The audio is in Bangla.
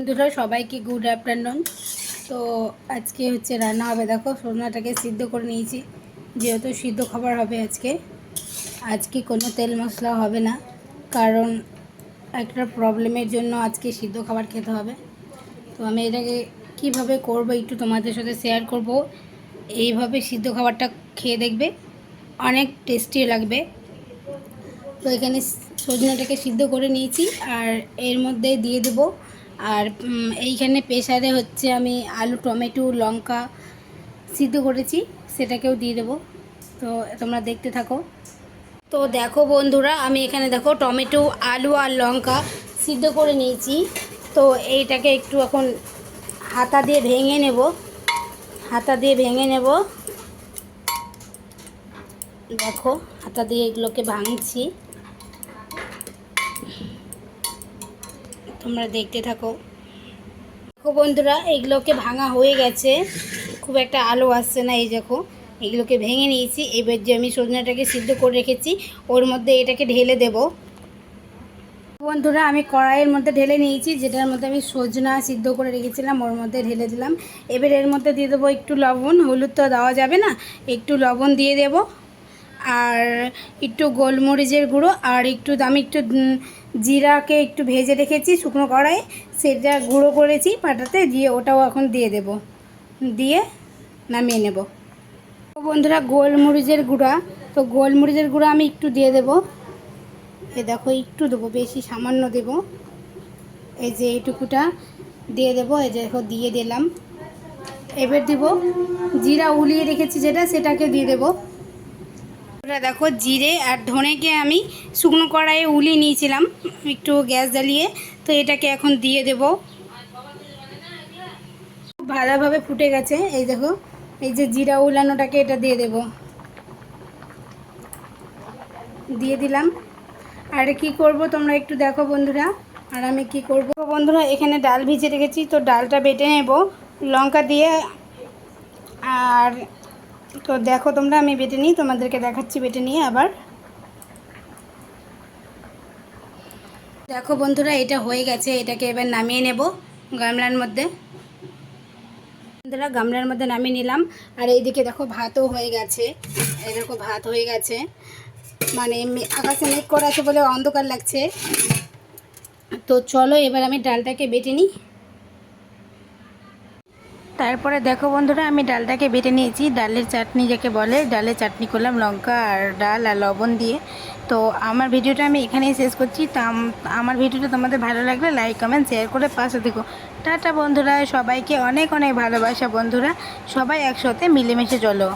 বন্ধুরা, সবাইকে গুড আফটারনুন তো আজকে হচ্ছে রান্না হবে, দেখো সোনাটাকে সিদ্ধ করে নিয়েছি, যেহেতু সিদ্ধ খাবার হবে আজকে। আজকে কোনো তেল মশলা হবে না, কারণ একটা প্রবলেমের জন্য আজকে সিদ্ধ খাবার খেতে হবে। তো আমি এটাকে কীভাবে করব একটু তোমাদের সাথে শেয়ার করব। এইভাবে সিদ্ধ খাবারটা খেয়ে দেখবে, অনেক টেস্টি লাগবে। তো এখানে সজনাটাকে সিদ্ধ করে নিয়েছি, আর এর মধ্যে দিয়ে দেবো আর এইখানে প্রেশারে হচ্ছে আমি আলু, টমেটো, লঙ্কা সিদ্ধ করেছি, সেটাকেও দিয়ে দেবো। তো তোমরা দেখতে থাকো। তো দেখো বন্ধুরা, আমি এখানে দেখো টমেটো, আলু আর লঙ্কা সিদ্ধ করে নিয়েছি। তো এইটাকে একটু এখন হাতা দিয়ে ভেঙে নেব। হাতা দিয়ে ভেঙে নেব। দেখো, হাতা দিয়ে এগুলোকে ভাঙছি। তোমরা দেখতে থাকো। দেখো বন্ধুরা, এগুলোকে ভাঙা হয়ে গেছে। খুব একটা আলো আসছে না, এই দেখো। এগুলোকে ভেঙে নিয়েছি। এবার যে আমি সজনাটাকে সিদ্ধ করে রেখেছি, ওর মধ্যে এটাকে ঢেলে দেব। বন্ধুরা, আমি কড়াইয়ের মধ্যে ঢেলে নিয়েছি, যেটার মধ্যে আমি সজনা সিদ্ধ করে রেখেছিলাম, ওর মধ্যে ঢেলে দিলাম। এবার এর মধ্যে দিয়ে দেবো একটু লবণ। হলুদ তো দেওয়া যাবে না, একটু লবণ দিয়ে দেব। আর একটু গোলমরিচের গুঁড়ো আর একটু আমি একটু জিরাকে একটু ভেজে রেখেছি শুকনো কড়াই, সেটা গুঁড়ো করেছি পাটাতে, দিয়ে ওটাও এখন দিয়ে দেব। দিয়ে নামিয়ে নেব। বন্ধুরা, গোলমরিচের গুঁড়া, তো গোলমরিচের গুঁড়া আমি একটু দিয়ে দেব। এ দেখো, একটু দেবো, বেশি সামান্য দেব। এই যে এইটুকুটা দিয়ে দেবো, এই যে দেখো, দিয়ে দিলাম। এবার দেব, জিরা উলিয়ে রেখেছি যেটা, সেটাকে দিয়ে দেবো। ওটা দেখো জিরে আর ধনেকে আমি শুকনো কড়াইয়ে উলিয়ে নিয়েছিলাম, একটু গ্যাস জ্বালিয়ে। তো এটাকে এখন দিয়ে দেব। খুব ভালোভাবে ফুটে গেছে, এই দেখো, এই যে জিরা উলানোটাকে এটা দিয়ে দেব। দিয়ে দিলাম। আর কি করব তোমরা একটু দেখো বন্ধুরা, আর আমি কি করব? বন্ধুরা, এখানে ডাল ভিজে রেখেছি, তো ডালটা বেটে নেব। লঙ্কা দিয়ে, আর তো দেখো তোমরা, আমি বেটে নিই, তোমাদেরকে দেখাচ্ছি বেটে নিয়ে আবার। দেখো বন্ধুরা, এটা হয়ে গেছে, এটাকে এবার নামিয়ে নেব গামলার মধ্যে। বন্ধুরা, গামলার মধ্যে নামিয়ে নিলাম। আর এইদিকে দেখো, ভাতও হয়ে গেছে। এই দেখো, ভাত হয়ে গেছে। মানে আকাশে মেঘ করা আছে বলে অন্ধকার লাগছে। তো চলো, এবার আমি ডালটাকে বেটে নিই। তারপরে দেখো বন্ধুরা, আমি ডালটাকে বেটে নিয়েছি। ডালের চাটনি যাকে বলে, ডালের চাটনি করলাম লঙ্কা আর ডাল আর লবণ দিয়ে। তো আমার ভিডিওটা আমি এখানেই শেষ করছি। তা আমার ভিডিওটা তোমাদের ভালো লাগলে লাইক, কমেন্ট শেয়ার করে পাশে দেখো টাটা বন্ধুরা, সবাইকে অনেক অনেক ভালোবাসা বন্ধুরা। সবাই একসাথে মিলেমিশে চলো।